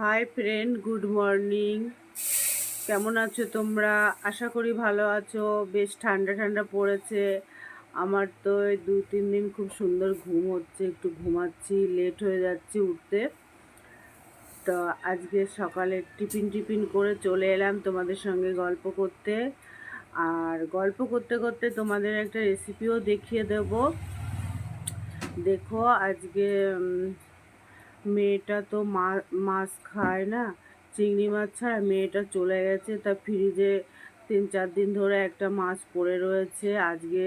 Hi friend good morning কেমন আছো তোমরা? আশা করি ভালো আছো। বেশ ঠান্ডা ঠান্ডা পড়েছে। আমার তো দু, তিন দিন খুব সুন্দর ঘুম হচ্ছে। একটু ঘুমাচ্ছি লেট হয়ে যাচ্ছে উঠতে। তো আজকে সকালে টিফিন টিফিন করে চলে এলাম তোমাদের সঙ্গে গল্প করতে। আর গল্প করতে করতে তোমাদের একটা রেসিপিও দেখিয়ে দেব। দেখো আজকে মেয়েটা তো মাছ খায় না, চিংড়ি মাছ ছাড়া মেয়েটা চলে গেছে। তা ফ্রিজে তিন চার দিন ধরে একটা মাছ পড়ে রয়েছে। আজকে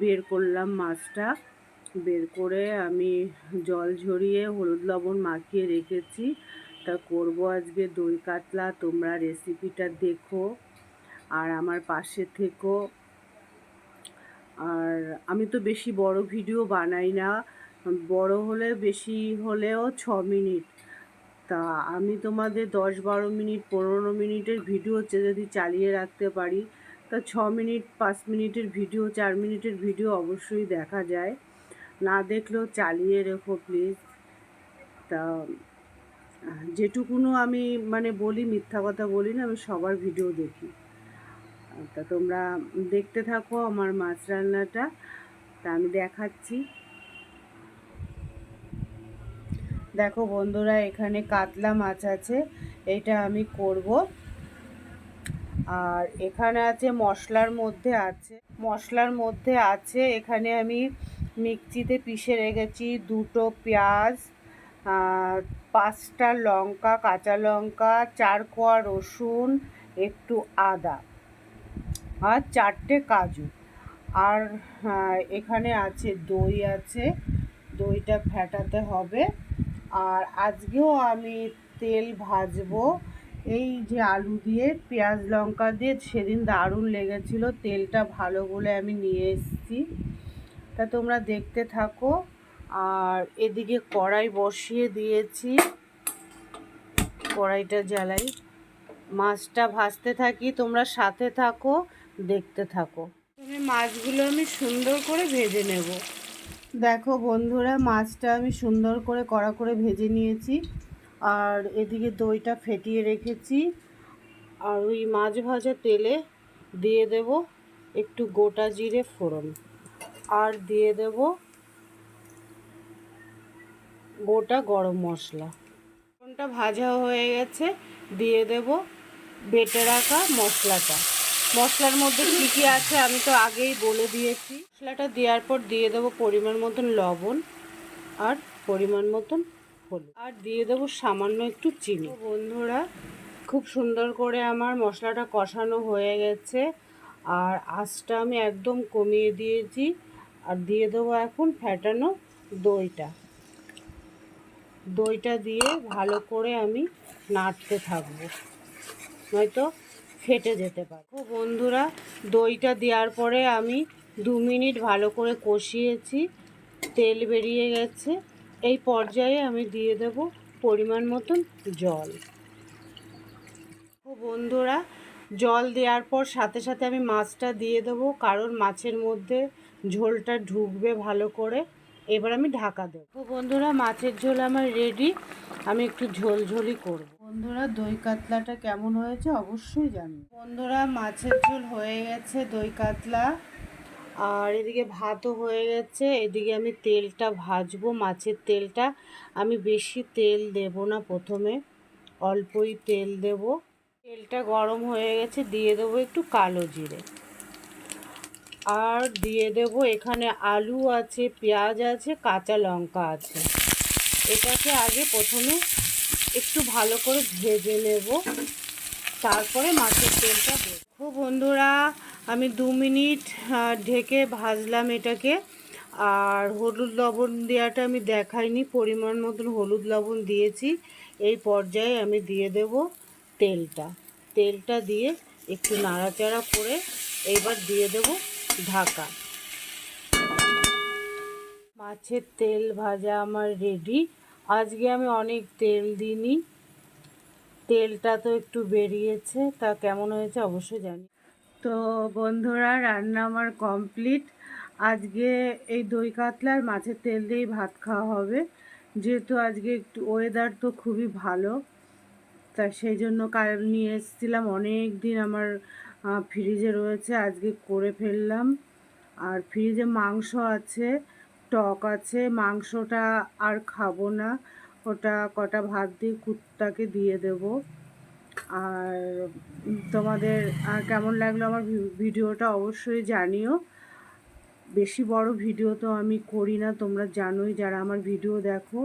বের করলাম মাছটা। বের করে আমি জল ঝরিয়ে হলুদ লবণ মাখিয়ে রেখেছি। তা করব আজকে দই কাতলা, তোমরা রেসিপিটা দেখো আর আমার পাশে থেকো। আর আমি তো বেশি বড় ভিডিও বানাই না। বড় হলে, বেশি হলেও ছ মিনিট। তা আমি তোমাদের দশ বারো মিনিট, পনেরো মিনিটের ভিডিও হচ্ছে যদি চালিয়ে রাখতে পারি, তা ছ মিনিট, পাঁচ মিনিটের ভিডিও চার মিনিটের ভিডিও অবশ্যই দেখা যায়। না দেখলেও চালিয়ে রেখো প্লিজ তা যেটুকুনো আমি মানে বলি, মিথ্যা কথা বলি না, আমি সবার ভিডিও দেখি। তা তোমরা দেখতে থাকো আমার মাছ রান্নাটা। তা আমি দেখাচ্ছি। দেখো বন্ধুরা এখানে কাতলা মাছ আছে এটা আমি করব। আর এখানে আছে মশলার মধ্যে আছে মশলার মধ্যে আছে এখানে আমি মিক্সিতে পিষে রেখেছি দুটো পেঁয়াজ পাঁচটা লঙ্কা কাঁচা লঙ্কা চার কোয়া রসুন একটু আদা আর চারটে কাজু। আর হ্যাঁ, এখানে আছে দই আছে দইটা ফেটাতে হবে। আর আজকেও আমি তেল ভাজবো। এই যে আলু দিয়ে পেঁয়াজ লঙ্কা দিয়ে সেদিন দারুণ লেগেছিল, তেলটা ভালো বলে আমি নিয়ে এসেছি। তা তোমরা দেখতে থাকো। আর এদিকে কড়াই বসিয়ে দিয়েছি। কড়াইটা জ্বালাই। মাছটা ভাজতে থাকি, তোমরা সাথে থাকো, দেখতে থাকো। মাছগুলো আমি সুন্দর করে ভেজে নেব। দেখো বন্ধুরা, মাছটা আমি সুন্দর করে কড়া করে ভেজে নিয়েছি আর এদিকে দইটা ফেটিয়ে রেখেছি। আর ওই মাছ ভাজা তেলে দিয়ে দেব একটু গোটা জিরে ফোড়ন। আর দিয়ে দেব গোটা গরম মশলা। ফোড়নটা ভাজা হয়ে গেছে, দিয়ে দেব বেটে রাখা মশলাটা। মশলার মধ্যে কী কী আছে আমি তো আগেই বলে দিয়েছি। মশলাটা দেওয়ার পর দিয়ে দেবো পরিমাণ মতন লবণ আর পরিমাণ মতন হলুদ। আর দিয়ে দেবো সামান্য একটু চিনি। বন্ধুরা, খুব সুন্দর করে আমার মশলাটা কষানো হয়ে গেছে। আর আঁচটা আমি একদম কমিয়ে দিয়েছি। আর দিয়ে দেবো এখন ফ্যাটানো দইটা। দইটা দিয়ে ভালো করে আমি নাড়তে থাকব। নয়তো ফেটে যেতে পারে। ও বন্ধুরা, দইটা দেওয়ার পরে আমি দু মিনিট ভালো করে কষিয়েছি, তেল বেরিয়ে গেছে। এই পর্যায়ে আমি দিয়ে দেব পরিমাণ মতন জল। ও বন্ধুরা, জল দেওয়ার পর সাথে সাথে আমি মাছটা দিয়ে দেবো, কারণ মাছের মধ্যে ঝোলটা ঢুকবে ভালো করে। এবার আমি ঢাকা দেবো। বন্ধুরা, মাছের ঝোল আমার রেডি আমি একটু ঝোল ঝোলই করব। বন্ধুরা, দই কাতলাটা কেমন হয়েছে অবশ্যই জানি। বন্ধুরা, মাছের ঝোল হয়ে গেছে দই কাতলা। আর এদিকে ভাতও হয়ে গেছে। এদিকে আমি তেলটা ভাজবো। মাছের তেলটা আমি বেশি তেল দেব না প্রথমে। অল্পই তেল দেব। তেলটা গরম হয়ে গেছে। দিয়ে দেবো একটু কালো জিরে। আর দিয়ে দেব এখানে আলু আছে, পেঁয়াজ আছে, কাঁচা লঙ্কা আছে। এটাকে আগে প্রথমে একটু ভালো করে ভেজে নেব। তারপরে মাছের তেলটা দেব। খুব বন্ধুরা, আমি দু মিনিট ঢেকে ভাজলাম এটাকে। আর হলুদ লবণ দেওয়াটা আমি দেখাইনি, পরিমাণ মতন হলুদ লবণ দিয়েছি। এই পর্যায়ে আমি দিয়ে দেব তেলটা। তেলটা দিয়ে একটু নাড়াচাড়া করে এইবার দিয়ে দেব ঢাকা। মাছের তেল ভাজা আমার রেডি আজকে আমি অনেক তেল দিইনি। তেলটা তো একটু বেরিয়েছে, তা কেমন হয়েছে অবশ্যই জানি। তো বন্ধুরা, রান্না আমার কমপ্লিট আজকে এই দই কাতলার মাছের তেল দিয়েই ভাত খাওয়া হবে। যেহেতু আজকে একটু ওয়েদার তো খুবই ভালো, তা সেই জন্য নিয়ে এসেছিলাম। অনেক দিন আমার ফ্রিজে রয়েছে, আজকে করে ফেললাম। আর ফ্রিজে মাংস আছে, টক আছে, মাংসটা আর খাব না। ওটা কটা ভাত দিয়ে কুত্তাকে দিয়ে দেবো। আর তোমাদের কেমন লাগল আমার ভিডিওটা অবশ্যই জানিও। বেশি বড় ভিডিও তো আমি করি না, তোমরা জানোই, যারা আমার ভিডিও দেখো,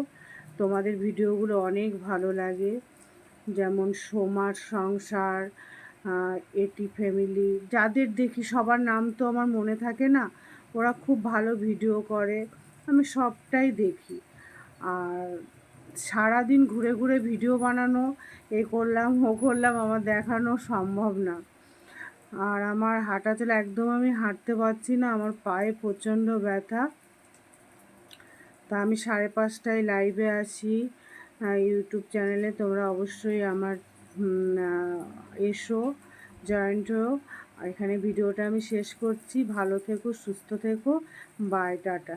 তোমাদের ভিডিওগুলো অনেক ভালো লাগে। যেমন সোমার সংসার এটি ফ্যামিলি যাদের দেখি সবার নাম তো আমার মনে থাকে না, ওরা খুব ভালো ভিডিও করে, আমি সবটাই দেখি। আর সারাদিন ঘুরে ঘুরে ভিডিও বানানো, এ করলাম, ও করলাম, আমার দেখানো সম্ভব না। আর আমার হাঁটা চলা একদম আমি হাঁটতে পারছি না, আমার পায়ে প্রচণ্ড ব্যথা। তা আমি সাড়ে পাঁচটায় লাইভে আসি ইউটিউব চ্যানেলে তোমরা অবশ্যই আমার এসো জয়েন্ট এখানে ভিডিওটা আমি শেষ করছি। ভালো থেকো সুস্থ থেকো। Bye tata.